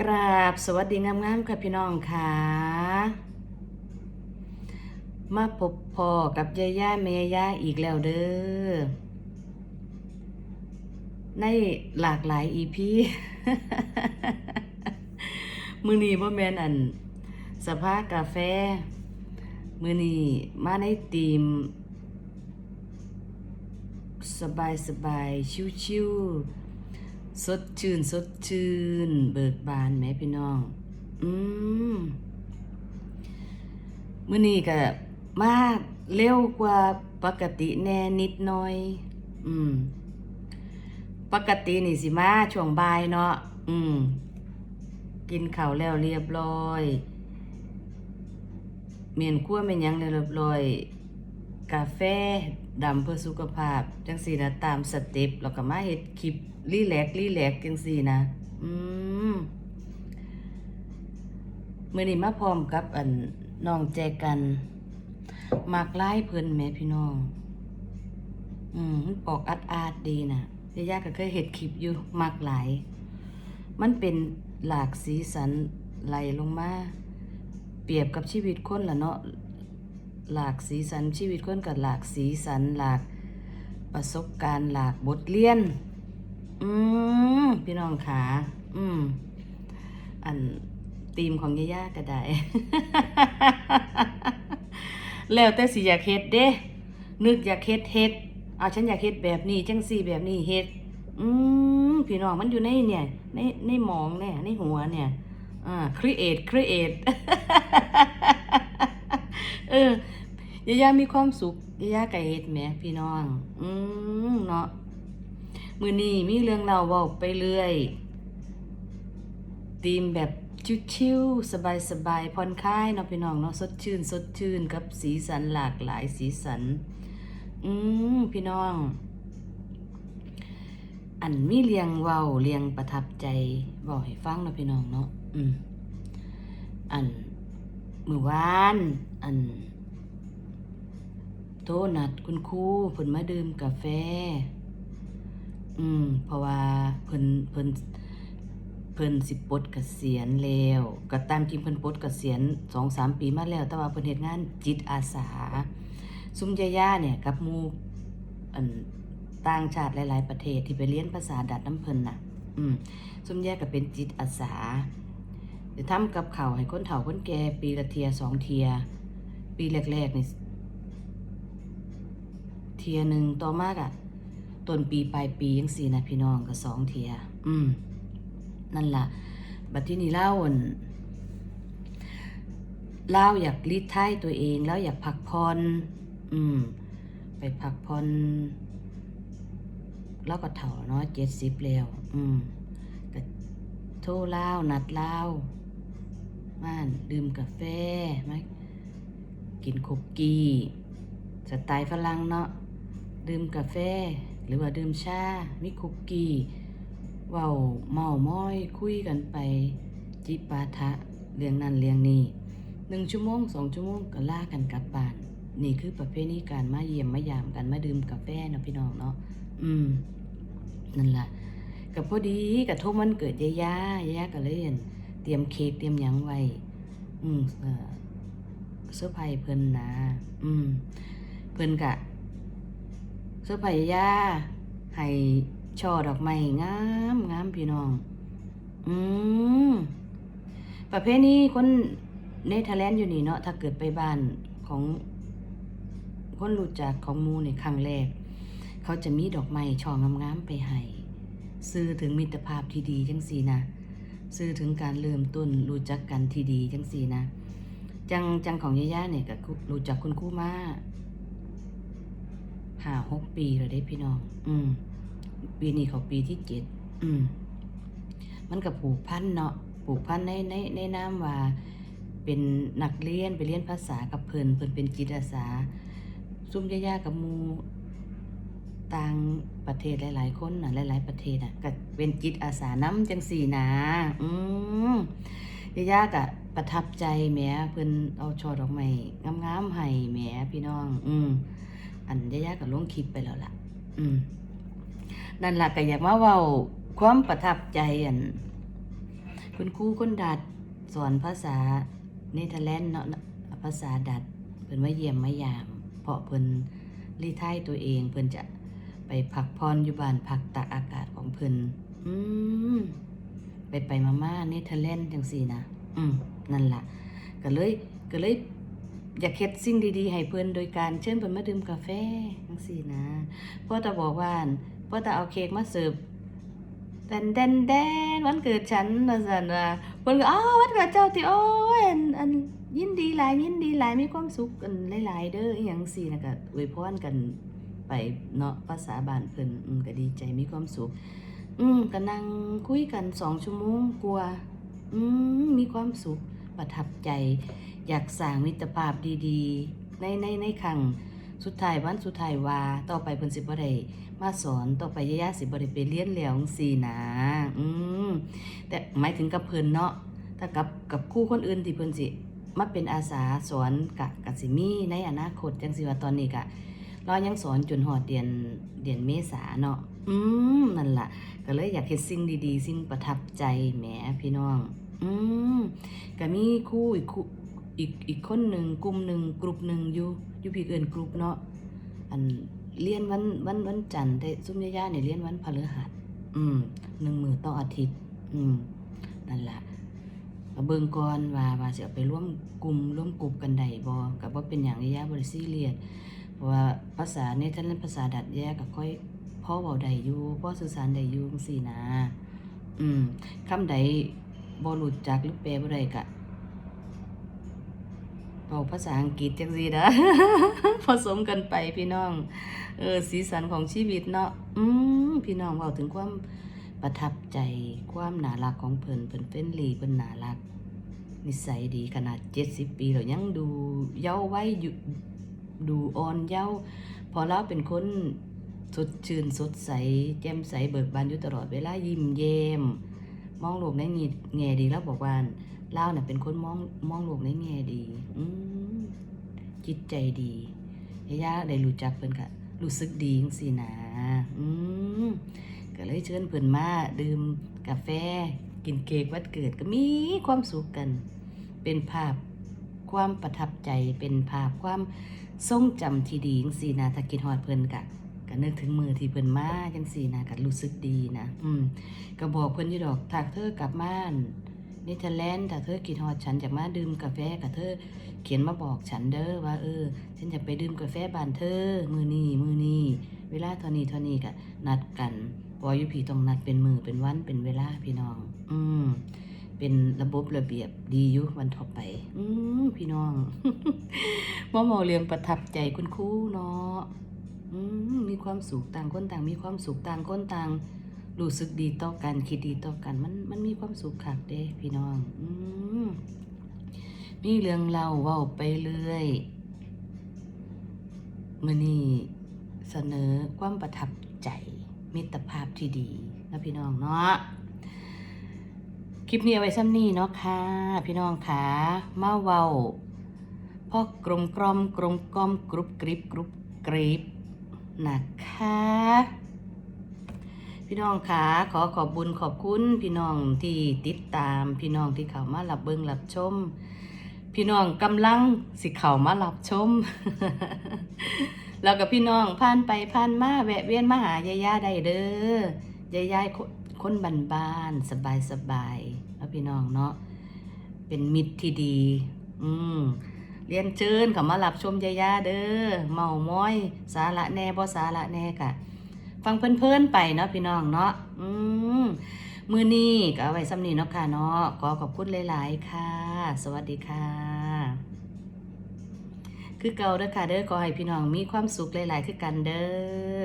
กราบสวัสดีงามๆค่ะพี่น้องค่ะมาพบพอกับยาย่าเมย่าอีกแล้วเด้อในหลากหลายอีพีมือนี้บ่แมนอัน สภากาแฟ มือนีมาในทีม สบายสบายชิวๆ สดชื่น สดชื่น เบิกบานแหม่พี่น้อง อืมมื้อนี้ก็มาเร็วกว่าปกติแน่นิดหน่อย อืม ปกตินี่สิมาช่วงบ่ายเนาะ อืม กินข้าวแล้วเรียบร้อย เมียนคั่วเมียนยังเรียบร้อย กาแฟดำเพื่อสุขภาพ จังสี่นะ ตามสเต็ปแล้วก็มาเฮ็ดคลิปรีแลกรีแลกจังสี่นะ อืมมื้อนี้มาพร้อมกับอันน้องแจกันมักไล่เพิ่นแม่พี่น้อง อืมมันปอกอัดอาดดีนะยายาก็เคยเห็ดคลิปอยู่มักหลาย มันเป็นหลากสีสันไหลลงมา เปรียบกับชีวิตคนละเนาะ หลากสีสันชีวิตคนกับหลากสีสันหลากประสบการณ์หลากบทเรียน อืมพี่น้องขาอืมอันธีมของย่าย่าก็ได้ แล้วแต่สิอยากเฮ็ดเด้ นึกอยากเฮ็ดเฮ็ดเอาฉันอยากเฮ็ดแบบนี้จังซี่แบบนี้เฮ็ด อืมพี่น้องมันอยู่ในเนี่ย ในในหมองเนี่ยในหัวเนี่ย อ่า create create เออ ยายามีความสุขยายาไก่เฮ็ดแหมพี่น้อง อืมเนาะมือนี้มีเรื่องเล่าเว้าไปเรื่อยธีมแบบชิวๆสบายๆผ่อนคลายเนาะพี่น้องเนาะสดชื่น สดชื่นกับสีสันหลากหลายสีสัน อืมพี่น้อง อันมีเรียงเว้าเรียงประทับใจบอกให้ฟังเนาะพี่น้องเนาะอืมอันมือวาน อัน โทรนัดคุณครูเพิ่นมาดื่มกาแฟ อืม เพราะว่าเพิ่นเพิ่นเพิ่นสิปลดเกษียณแล้วก็ตามจริงเพิ่นปลดเกษียณ2-3ปีมาแล้ว แต่ว่าเพิ่นเฮ็ดงานจิตอาสา ซุมยาๆเนี่ยกับมูอันต่างชาติหลาย ๆ ประเทศที่ไปเรียนภาษาดัดน้ำเพิ่นน่ะ อืมซุมยาก็เป็นจิตอาสาจะทำกับเขาให้คนเฒ่าคนแก่ปีละเทียสองเทีย ปีแรกๆนี่ เทียหนึ่งต่อมากอะต้นปีปลายปียังสี่นะพี่น้องก็สองเทีย อืม นั่นล่ะ บัดที่นี่เล่าอ่นเล่าอยากรีดไถตัวเองแล้วอยากพักผ่อนอืม ไปพักผ่อนแล้วก็เถ่าเนาะเจ็ดสิบแล้ว อืมก็โทรเล่านัดเล่าม่านดื่มกาแฟไหมกินคุกกี้ สไตล์ฝรั่งเนาะ ดื่มกาแฟ หรือว่าดื่มชา มีคุกกี้เว้าเมาม้อยคุยกันไป จิปาทะเรื่องนั้นเรื่องนี้หนึ่งชั่วโมงสองชั่วโมงก็ล่ากันกลับบ้าน นี่คือประเพณีการมาเยี่ยมมายามกันมาดื่มกาแฟเนาะพี่น้องเนาะอืมนั่นล่ะกับพอดีกับโทษมันเกิดยายายายาก็เล่นเตรียมเค้กเตรียมหยังไว้ อืมเออเสื้อร์ไผ่เพิ่นนะ อืม เพิ่นกะ สื้อร์ไผ่ย่าให้ช่อดอกไม้งามงามพี่น้อง อืมประเภทนี้คนเนเธอร์แลนด์อยู่นี่เนาะถ้าเกิดไปบ้านของ คนรู้จักของมูในครั้งแรก เขาจะมีดอกไม้ช่องามๆไปให้ซื้อถึงมิตรภาพที่ดีจังสีนะสื่อถึงการเริ่มต้นรู้จักกันที่ดีจังสีนะ จังจังของย่าย่าเนี่ยก็รู้จักคุณคู่มา ห้าหกปีแล้วได้พี่น้อง อืม ปีนี้เขาปีที่เจ็ด อืม มันกับผูกพันเนาะ ผูกพันในในในน้ำว่า เป็นนักเรียนไปเรียนภาษากับเพิ่นเพิ่นเป็นจิตอาสา ซุ่มย่าย่ากับมูต่างประเทศหลาย ๆ คนน่ะหลาย ๆ ประเทศอะก็เป็นจิตอาสาน้ำจังสี่นะ อืมย่าย่าก็ประทับใจแหมเพิ่นเอาช่อดอกไม้งามๆให้แหมพี่น้อง อืม อันย่าย่าก็ลงคลิปไปแล้วล่ะ อืมนั่นล่ะก็อยากมาเว้าความประทับใจอัน คุณครูคนดัดสอนภาษาเนเธอร์แลนด์เนาะภาษาดัดเพิ่นมาเยี่ยมมายาม เพราะเพิ่นรีไทายตัวเองเพิ่นจะไปพักพรอยู่บ้านพักตากอากาศของเพิ่นอืมไปไปมามาเนเธอร์แลนด์จังซี่นะอืมนั่นล่ะ ก็เลยก็เลย อยากเฮ็ดสิ่งดีๆ ให้เพิ่นโดยการเชิญเพิ่นมาดื่มกาแฟจังซี่นะพ่อตาบอกว่าพ่อตาเอาเค้กมาเสิร์ฟแดนแดนแดนวันเกิดฉันว่าซั่นว่าเพิ่นก็อ้าววันเกิดเจ้าติโอ้ยอันอันยินดีหลายยินดีหลายมีความสุขกันหลายๆเด้ออีหยังซี่นะก็อวยพรกันไปเนาะภาษาบ้านเพิ่นอืมก็ดีใจมีความสุข อืมก็นั่งคุยกันสองชั่วโมงกว่าอืมมีความสุขประทับใจ อยากสร้างมิตรภาพดีๆ ในในในครั้งสุดท้ายวันสุดท้ายว่าต่อไปเพิ่นสิบ่ได้มาสอนต่อไปย่าๆสิบ่ได้ไปเรียนแล้วจังซี่นะอืมแต่หมายถึงกับเพิ่นเนาะถ้ากับกับครูคนอื่นที่เพิ่นสิมาเป็นอาสาสอนกะกะสิมีในอนาคตจังซี่ว่าตอนนี้กะเรายังสอนจนฮอดเดือนเดือนเมษาเนาะอืมนั่นล่ะ ก็เลยอยากเฮ็ดสิ่งดีๆ สิ่งประทับใจแหมพี่น้อง อืมก็มีคู่อีกคู่ อีกอีกคนหนึ่งกลุ่มหนึ่งกลุ่มหนึ่งอยู่อยู่พี่เอินกลุ่มเนาะอันเรียนวันวันวันจันทร์แต่ซุ่มย่าๆเนี่ยเรียนวันพฤหัสอืมหนึ่งมือต่ออาทิตย์ อืมนั่นแหละเบิ่งก่อนว่าว่าสิเอาไปร่วมกลุ่มร่วมกลุ่มกันใดบ่ก็บ่าเป็นหยังย่าบ่ได้ซีเรียสเพราะว่าภาษาเนเธอร์แลนด์ภาษาดัดแยกก็ค่อยพ่อเว้าได้อยู่พ่อสื่อสารได้อยู่จังซี่นะอืมคำใดบ่รู้จักหรือแปลบ่ได้ก็ เว้าภาษาอังกฤษจังซี่นะผสมกันไปพี่น้อง เออสีสันของชีวิตเนาะอืมพี่น้องเว้าถึงความประทับใจความน่ารักของเพิ่นเพิ่นเฟรนลีเพิ่นน่ารัก นิสัยดีขนาด70ปีแล้วยังดูเย้าไว้อยู่ดูอ่อนเย้าพอเราเป็นคนสดชื่นสดใสแจ่มใสเบิกบานอยู่ตลอดเวลายิ้มแย้มมองโลกในแง่แง่ดีแล้วบอกว่า เล่าน่ะเป็นคนมองมองโลกในแง่ดี อืมจิตใจดีย่าๆได้รู้จักเพิ่นค่ะรู้สึกดีจังซี่นะอืมก็เลยเชิญเพิ่นมาดื่มกาแฟ กินเค้กวันเกิดก็มีความสุขกัน เป็นภาพความประทับใจเป็นภาพความทรงจำที่ดีจังซี่นะถ้าคิดฮอดเพิ่นกะก็นึกถึงมือที่เพิ่นมาจังซี่นะก็รู้สึกดีนะ อืมก็บอกเพิ่นอยู่ดอกถ้าเธอกลับบ้าน เนเธอร์แลนด์ถ้าเธอกินฮอดฉันจากมาดื่มกาแฟกับเธอเขียนมาบอกฉันเด้อว่าเออ ฉันจะไปดื่มกาแฟบ้านเธอ มือนี้มือนี้เวลาเท่านี้เท่านี้ก็นัดกันพออยู่พีต้องนัดเป็นมือเป็นวันเป็นเวลาพี่น้อง อืมเป็นระบบระเบียบดีอยู่วันต่อไป อืมพี่น้องมอมอเรียงประทับใจคุณครูเนาะอืมมีความสุขต่างคนต่างมีความสุขต่างคนต่าง รู้สึกดีต่อกันคิดดีต่อกัน มันมันมีความสุขคักเด้พี่น้องอืมมีเรื่องเล่าเว้าไปเรื่อยมื่อนี้เสนอความประทับใจมิตรภาพที่ดีนะพี่น้องเนาะคลิปนี้เอาไว้ซ้ำนี้เนาะค่ะ พี่น้องค่ะมาเว้าพ่อกลมกลอมกลมกลอมกรุบกริบกรุบกริบนะคะ พี่น้องคะขอขอบบุญขอบคุณพี่น้องที่ติดตามพี่น้องที่เข้ามารับเบิ่งรับชม พี่น้องกำลังสิเข้ามารับชม แล้วกับพี่น้องผ่านไปผ่านมาแวะเวียนมาหายายาได้เด้อยายาคนคนบ้านสบายสบายๆแล้วพี่น้องเนาะเป็นมิตรที่ดี อืมเรียนเชิญเข้ามารับชมยายาเด้อเมาม้อย สาระแน่บ่สาระแน่กะ ฟังเพลินๆไปเนาะพี่น้องเนาะอืมมือนี้ก็เอาไว้ซ้ำนี้เนาะค่ะเนาะขอขอบคุณหลาย ๆ ค่ะ สวัสดีค่ะ คือเก่าเด้อค่ะเด้อขอให้พี่น้องมีความสุขหลาย ๆ คือกันเด้อ